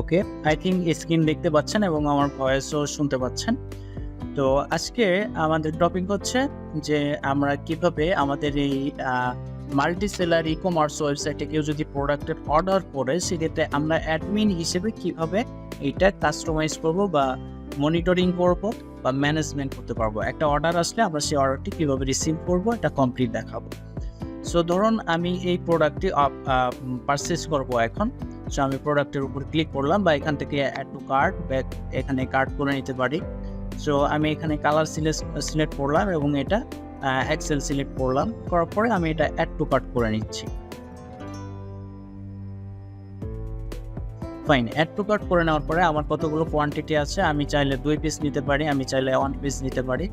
Okay? I think screen দেখতে পাচ্ছেন এবং আমার ভয়েসও শুনতে পাচ্ছেন। তো আজকে আমাদের টপিক হচ্ছে যে আমরা কীভাবে আমাদের এই মাল্টি সেলার ই কমার্স ওয়েবসাইটে কেউ যদি প্রোডাক্টের অর্ডার করে, সেক্ষেত্রে আমরা অ্যাডমিন হিসেবে কীভাবে এটা কাস্টমাইজ করব বা মনিটরিং করব বা ম্যানেজমেন্ট করতে পারব? একটা অর্ডার আসলে আমরা সেই অর্ডারটি কীভাবে রিসিভ করব, এটা কমপ্লিট দেখাবো। সো ধরুন আমি এই প্রোডাক্টটি পারচেস করব এখন। সো আমি প্রোডাক্টের উপর ক্লিক করলাম বা এখান থেকে অ্যাড টু কার্ড ব্যাক এখানে কার্ড করে নিতে পারি। সো আমি এখানে কালার সিলেক্ট সিলেক্ট করলাম এবং এটা এক্সেল সিলেক্ট করলাম। করার পরে আমি এটা অ্যাড টু কার্ড করে নিচ্ছি। ফাইন অ্যাড টু কার্ট করে নেওয়ার পরে আমার কতগুলো কোয়ান্টিটি আছে, আমি চাইলে দুই পিস নিতে পারি, আমি চাইলে ওয়ান পিস নিতে পারি।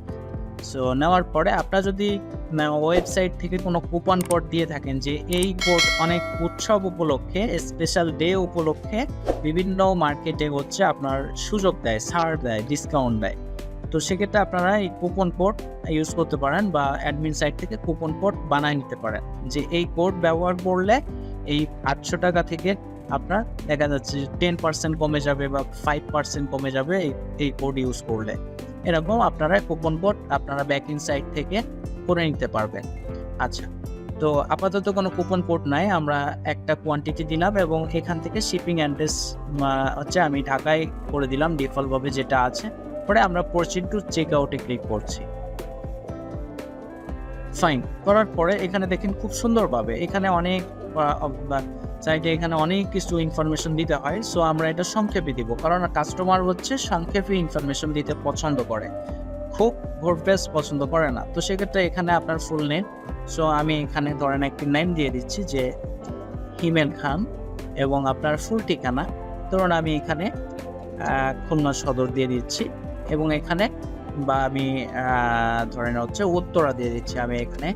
সো নেওয়ার পরে আপনার যদি ওয়েবসাইট থেকে কোনো কুপন কোড দিয়ে থাকেন যে এই কোড অনেক উৎসব উপলক্ষে স্পেশাল ডে উপলক্ষে বিভিন্ন মার্কেটে হচ্ছে আপনার সুযোগ দেয়, ছাড় দেয় ডিসকাউন্ট দেয়। তো সেক্ষেত্রে আপনারা এই কুপন কোড ইউজ করতে পারেন বা অ্যাডমিন সাইট থেকে কুপন কোড বানায় নিতে পারেন যে এই কোড ব্যবহার করলে এই আটশো টাকা থেকে আপনার দেখা যাচ্ছে টেন পার্সেন্ট কমে যাবে বা ফাইভ পার্সেন্ট কমে যাবে এই এই কোড ইউজ করলে। এরকম আপনারা কুপন কোড আপনারা ব্যাকিং সাইট থেকে করে নিতে পারবেন। আচ্ছা তো আপাতত কোনো কুপন কোড নাই। আমরা একটা কোয়ান্টিটি দিলাম এবং এখান থেকে শিপিং অ্যাড্রেস হচ্ছে আমি ঢাকায় করে দিলাম ডিফল্টভাবে যেটা আছে। পরে আমরা প্রসিড টু চেক আউটে ক্লিক করছি। ফাইন করার পরে এখানে দেখেন খুব সুন্দরভাবে এখানে অনেক সাইটে এখানে অনেক কিছু ইনফরমেশন দিতে হয়। সো আমরা এটা সংক্ষেপে দিব। কারণ কাস্টমার হচ্ছে সংক্ষেপে ইনফরমেশন দিতে পছন্দ করে। খুব ভোরফেস পছন্দ করে না। তো সেক্ষেত্রে এখানে আপনার ফুল নেম সো আমি এখানে ধরেন একটি নেম দিয়ে দিচ্ছি যে হিমেল খান এবং আপনার ফুল ঠিকানা। ধরুন আমি এখানে খুলনা সদর দিয়ে দিচ্ছি এবং এখানে বা আমি ধরেন হচ্ছে উত্তরা দিয়ে দিচ্ছি আমি এখানে।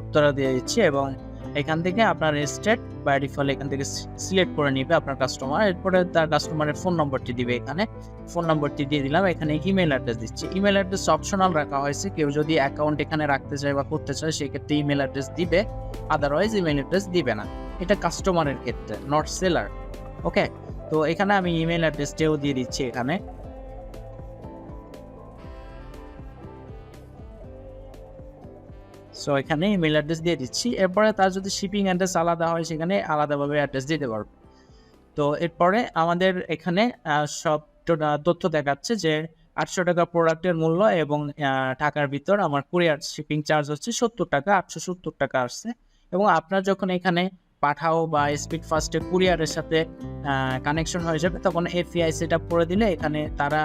উত্তরা দিয়ে দিচ্ছি এবং এখান থেকে আপনার স্টেট বাই ডিফল্ট এখান থেকে সিলেক্ট করে নিবে আপনার কাস্টমার এরপরে তার কাস্টমারের ফোন নম্বরটি দিবে এখানে। ফোন নম্বরটি দিয়ে দিলাম। এখানে ইমেল অ্যাড্রেস দিচ্ছি। ইমেল অ্যাড্রেস অপশনাল রাখা হয়েছে। কেউ যদি অ্যাকাউন্ট এখানে রাখতে চায় বা করতে চায়, সেক্ষেত্রে ইমেল অ্যাড্রেস দিবে। আদারওয়াইজ ইমেল অ্যাড্রেস দিবে না। এটা কাস্টমারের ক্ষেত্রে নট সেলার ওকে তো এখানে আমি ইমেল অ্যাড্রেসটাও দিয়ে দিচ্ছি এখানে। সো এখানে ইমেল অ্যাড্রেস দিয়ে দিচ্ছি। এরপরে তার যদি শিপিং অ্যাড্রেস আলাদা হয়, সেখানে আলাদাভাবে অ্যাড্রেস দিতে পারবে। তো, এরপরে আমাদের এখানে সব তথ্য দেখাচ্ছে যে আটশো টাকা প্রোডাক্টের মূল্য এবং টাকার ভিতর আমার কুরিয়ার শিপিং চার্জ হচ্ছে সত্তর টাকা, আটশো সত্তর টাকা আসছে। এবং আপনার যখন এখানে পাঠাও বা স্পিড ফাস্টে কুরিয়ারের সাথে কানেকশন হয়ে যাবে, তখন এফিআই সেট আপ করে দিলে এখানে তারা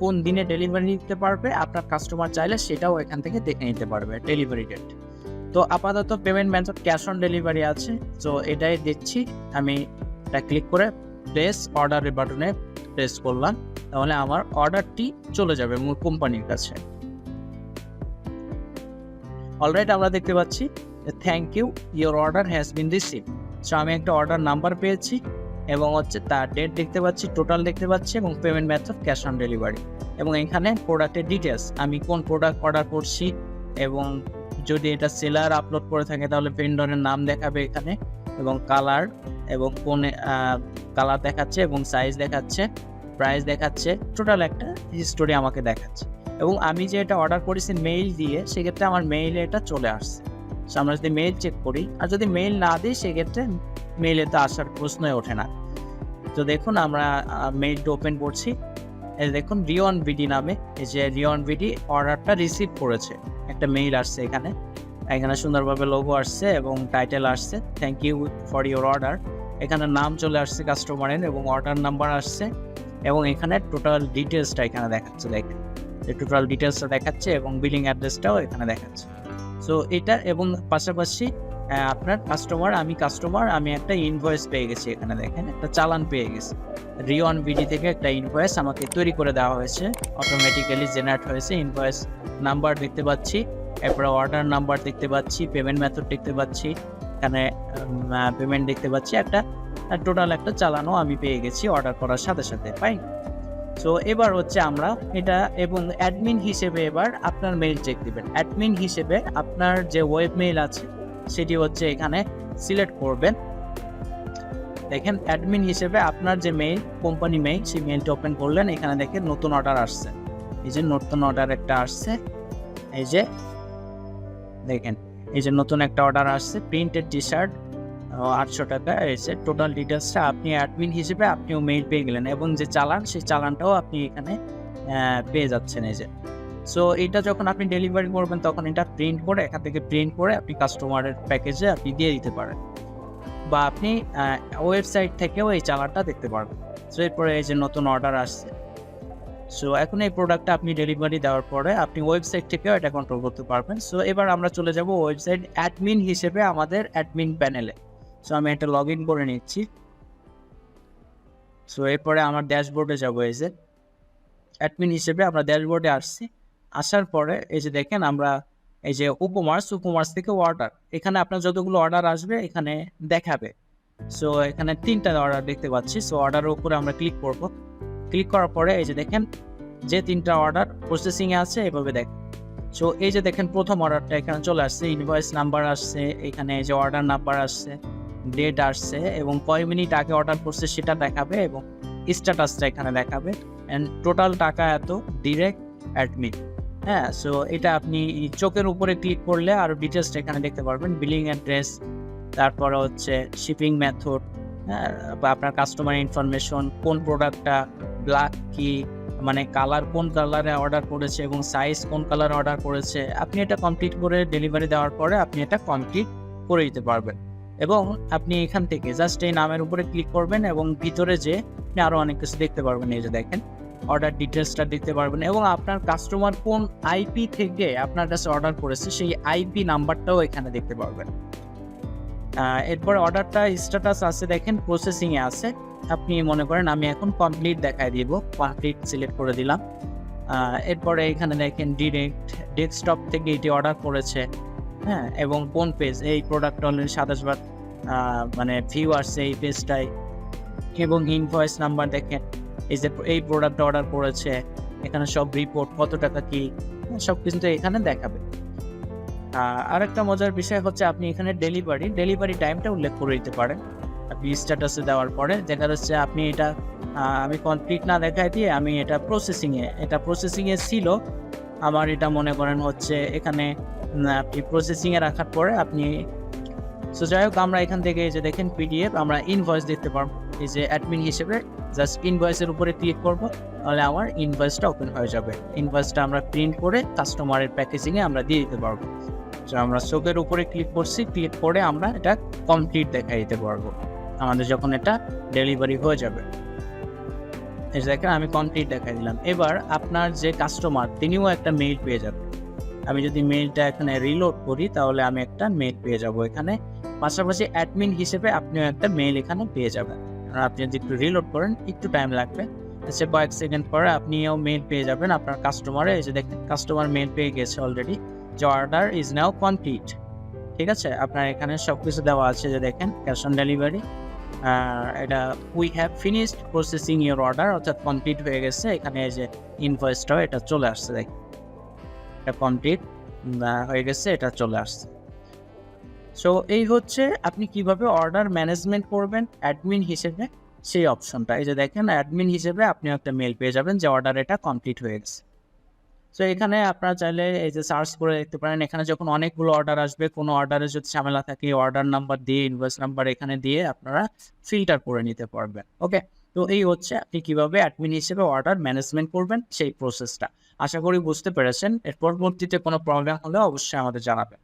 কোন দিনে ডেলিভারি দিতে পারবে, আপনার কাস্টমার চাইলে সেটাও এখান থেকে দেখে নিতে পারবে ডেলিভারি ডেট তো আপাতত payment method cash on delivery আছে, তো এটাই দিচ্ছি, আমি এটা ক্লিক করে প্লেস অর্ডারের বাটনে প্রেস করলাম, তাহলে আমার অর্ডারটি চলে যাবে কোম্পানির কাছে। অলরাইট আমরা দেখতে পাচ্ছি thank you your order has been receive so আমি একটা অর্ডার নাম্বার পেয়েছি এবং হচ্ছে তার ডেট দেখতে পাচ্ছি টোটাল দেখতে পাচ্ছি এবং payment method cash on delivery এবং এখানে প্রোডাক্টের ডিটেলস আমি কোন প্রোডাক্ট অর্ডার করছি এবং যদি এটা সেলার আপলোড করে থাকে তাহলে ভেন্ডরের নাম দেখাবে এখানে এবং কালার এবং কোন কালার দেখাচ্ছে এবং সাইজ দেখাচ্ছে প্রাইস দেখাচ্ছে টোটাল একটা হিস্টোরি আমাকে দেখাচ্ছে। এবং আমি যে এটা অর্ডার করেছি মেইল দিয়ে, সেক্ষেত্রে আমার মেইলে এটা চলে আসছে। আমরা যদি মেইল চেক করি, আর যদি মেইল না দিই, সেক্ষেত্রে মেইলে তো আসার প্রশ্নই ওঠে না। তো দেখুন, আমরা মেইলটা ওপেন করছি। দেখুন রিয়ন ভিডি নামে, এই যে রিয়ন ভিডি অর্ডারটা রিসিভ করেছে। একটা মেইল আসছে এখানে। এখানে সুন্দরভাবে লোগো আসছে এবং টাইটেল আসছে। Thank you for your order এখানে নাম চলে আসছে কাস্টমারের এবং অর্ডার নাম্বার আসছে। এবং এখানে টোটাল ডিটেলসটা এখানে দেখাচ্ছে, দেখেন। টোটাল ডিটেলসটা দেখাচ্ছে এবং বিলিং অ্যাড্রেসটাও এখানে দেখাচ্ছে। সো এটা এবং পাশাপাশি আপনার কাস্টমার আমি কাস্টমার আমি একটা ইনভয়েস পেয়ে গেছি এখানে দেখেন, একটা চালান পেয়ে গেছি। রিওন বিডি থেকে একটা ইনভয়েস আমাকে তৈরি করে দেওয়া হয়েছে। অটোমেটিক্যালি জেনারেট হয়েছে ইনভয়েস নাম্বার দেখতে পাচ্ছি, এরপরে অর্ডার নাম্বার দেখতে পাচ্ছি পেমেন্ট মেথড দেখতে পাচ্ছি, এখানে পেমেন্ট দেখতে পাচ্ছি, একটা টোটাল একটা চালানো আমি পেয়ে গেছি অর্ডার করার সাথে সাথে পাই সো এবার হচ্ছে আমরা এটা এবং অ্যাডমিন হিসেবে এবার আপনার মেইল চেক দিবেন। অ্যাডমিন হিসেবে আপনার যে ওয়েব মেইল আছে, সেটি হচ্ছে এখানে সিলেক্ট করবেন। দেখেন অ্যাডমিন হিসেবে আপনার যে মেইল কোম্পানি মেইল সেই মেইলটা ওপেন করলেন। এখানে দেখেন নতুন অর্ডার আসছে। এই যে নতুন অর্ডার একটা আসছে। এই যে, দেখেন, এই যে নতুন একটা অর্ডার আসছে। প্রিন্টেড টি শার্ট আটশো টাকা, এসে টোটাল ডিটেলসটা আপনি অ্যাডমিন হিসেবে আপনিও মেইল পেয়ে গেলেন এবং যে চালান, সেই চালানটাও আপনি এখানে পেয়ে যাচ্ছেন এই যে। সো এটা যখন আপনি ডেলিভারি করবেন, তখন এটা প্রিন্ট করে, এখান থেকে প্রিন্ট করে আপনি কাস্টমারের প্যাকেজে আপনি দিয়ে দিতে পারেন। বা আপনি ওয়েবসাইট থেকেও এই চালানটা দেখতে পারবেন। সো এরপরে এই যে নতুন অর্ডার আসছে। সো এখন এই প্রোডাক্টটা আপনি ডেলিভারি দেওয়ার পরে আপনি ওয়েবসাইট থেকেও এটা কন্ট্রোল করতে পারবেন। সো এবার আমরা চলে যাব ওয়েবসাইট অ্যাডমিন হিসেবে আমাদের অ্যাডমিন প্যানেলে সো আমি এটা লগ ইন করে নিচ্ছি। সো এরপরে আমার ড্যাশবোর্ডে যাব এই যে। অ্যাডমিন হিসেবে আমরা ড্যাশবোর্ডে আসছি। আসার পরে এই যে দেখেন আমরা এই যে উপমার্স উপমার্স থেকে অর্ডার এখানে আপনার যতগুলো অর্ডার আসবে, এখানে দেখাবে। সো এখানে তিনটা অর্ডার দেখতে পাচ্ছি। সো অর্ডারের উপরে আমরা ক্লিক করব। ক্লিক করার পরে এই যে দেখেন, যে তিনটা অর্ডার প্রসেসিংয়ে আছে, এভাবে দেখ সো এই যে দেখেন প্রথম অর্ডারটা এখানে চলে আসছে। ইনভয়েস নাম্বার আসছে, এখানে এই যে অর্ডার নাম্বার আসছে। ডেট আসছে এবং কয় মিনিট আগে অর্ডার করছে সেটা দেখাবে এবং স্ট্যাটাসটা এখানে দেখাবে। অ্যান্ড টোটাল টাকা এত ডিরেক্ট অ্যাডমিট হ্যাঁ সো এটা আপনি চোখের উপরে ক্লিক করলে আরও ডিটেলসটা এখানে দেখতে পারবেন। বিলিং অ্যাড্রেস তারপরে হচ্ছে শিপিং মেথড হ্যাঁ বা আপনার কাস্টমার ইনফরমেশন কোন প্রোডাক্টটা ব্ল্যাক কি মানে কালার কোন কালারে অর্ডার করেছে এবং সাইজ কোন কালার অর্ডার করেছে। আপনি এটা কমপ্লিট করে ডেলিভারি দেওয়ার পরে আপনি এটা কমপ্লিট করে দিতে পারবেন। এবং আপনি এখান থেকে জাস্ট এই নামের উপরে ক্লিক করবেন এবং ভিতরে যে আপনি আরও অনেক কিছু দেখতে পারবেন। এই যে দেখেন অর্ডার ডিটেলসটা দেখতে পারবেন এবং আপনার কাস্টমার কোন আইপি থেকে আপনার কাছে অর্ডার করেছে, সেই আইপি নাম্বারটাও এখানে দেখতে পারবেন। এরপর অর্ডারটা স্ট্যাটাস আছে, দেখেন প্রসেসিংয়ে আছে। আপনি মনে করেন আমি এখন কমপ্লিট দেখায় দিব কমপ্লিট সিলেক্ট করে দিলাম। এরপরে এখানে দেখেন ডিরেক্ট ডেস্কটপ থেকে এটি অর্ডার করেছে। হ্যাঁ এবং কোন পেজ এই প্রোডাক্ট অলরেডি সাতাশ বার মানে ভিউ আসছে এই পেজটাই এবং ইনভয়েস নাম্বার দেখেন এই যে এই প্রোডাক্ট অর্ডার করেছে এখানে সব রিপোর্ট কত টাকা কি সব কিন্তু এখানে দেখাবে। আহ, আরেকটা মজার বিষয় হচ্ছে আপনি এখানে ডেলিভারি ডেলিভারি টাইমটা উল্লেখ করে দিতে পারেন। আপনি স্ট্যাটাসে দেওয়ার পরে দেখা যাচ্ছে আপনি এটা আমি কমপ্লিট না দেখাই দিয়ে আমি এটা প্রসেসিংয়ে এটা প্রসেসিংয়ে ছিল। আমার এটা মনে করেন হচ্ছে এখানে আপনি প্রসেসিংয়ে রাখার পরে আপনি সো যাই হোক আমরা এখান থেকে যে দেখেন পিডিএফ আমরা ইনভয়েস দেখতে পারব। এই যে অ্যাডমিন হিসেবে জাস্ট ইনভয়েসের উপরে ক্লিক করব, তাহলে আমার ইনভয়েসটা ওপেন হয়ে যাবে। ইনভয়েসটা আমরা প্রিন্ট করে কাস্টমারের প্যাকেজিংয়ে আমরা দিয়ে দিতে পারব। তো আমরা চোখের উপরে ক্লিক করছি ক্লিক করে আমরা এটা কমপ্লিট দেখাই দিতে পারব। আমাদের যখন এটা ডেলিভারি হয়ে যাবে। এই দেখেন, আমি কমপ্লিট দেখাই দিলাম। এবার আপনার যে কাস্টমার তিনিও একটা মেইল পেয়ে যাবে আমি যদি মেইলটা এখানে রিলোড করি, তাহলে আমি একটা মেইল পেয়ে যাব এখানে। পাশাপাশি অ্যাডমিন হিসেবে আপনিও একটা মেইল এখানে পেয়ে যাবেন। আর আপনি যদি একটু রিলোড করেন, একটু টাইম লাগবে। সে কয়েক সেকেন্ড পরে আপনিও মেইল পেয়ে যাবেন আপনার কাস্টমারে যে দেখেন কাস্টমার মেইল পেয়ে গেছে অলরেডি যে অর্ডার ইজ নাও কমপ্লিট ঠিক আছে? আপনার এখানে সব কিছু দেওয়া আছে যে দেখেন ক্যাশ অন ডেলিভারি এটা we have finished processing your order অর্থাৎ কমপ্লিট হয়ে গেছে। এখানে এই যে ইনভয়েসটাও এটা চলে আসছে, দেখেন। এটা কমপ্লিট হয়ে গেছে, এটা চলে আসছে। সো এই হচ্ছে আপনি কীভাবে অর্ডার ম্যানেজমেন্ট করবেন অ্যাডমিন হিসেবে সেই অপশনটা এই যে দেখেন অ্যাডমিন হিসেবে আপনি একটা মেল পেয়ে যাবেন যে অর্ডার এটা কমপ্লিট হয়ে গেছে। সো এখানে আপনারা চাইলে এই যে সার্চ করে দেখতে পারেন, এখানে যখন অনেকগুলো অর্ডার আসবে, কোনো অর্ডারে যদি ঝামেলা থাকে অর্ডার নাম্বার দিয়ে ইনভয়েস নাম্বার এখানে দিয়ে আপনারা ফিল্টার করে নিতে পারবেন। ওকে তো এই হচ্ছে আপনি কীভাবে অ্যাডমিন হিসেবে অর্ডার ম্যানেজমেন্ট করবেন সেই প্রসেসটা আশা করি বুঝতে পেরেছেন। এর পরবর্তীতে কোনো প্রবলেম হলে অবশ্যই আমাদের জানাবেন।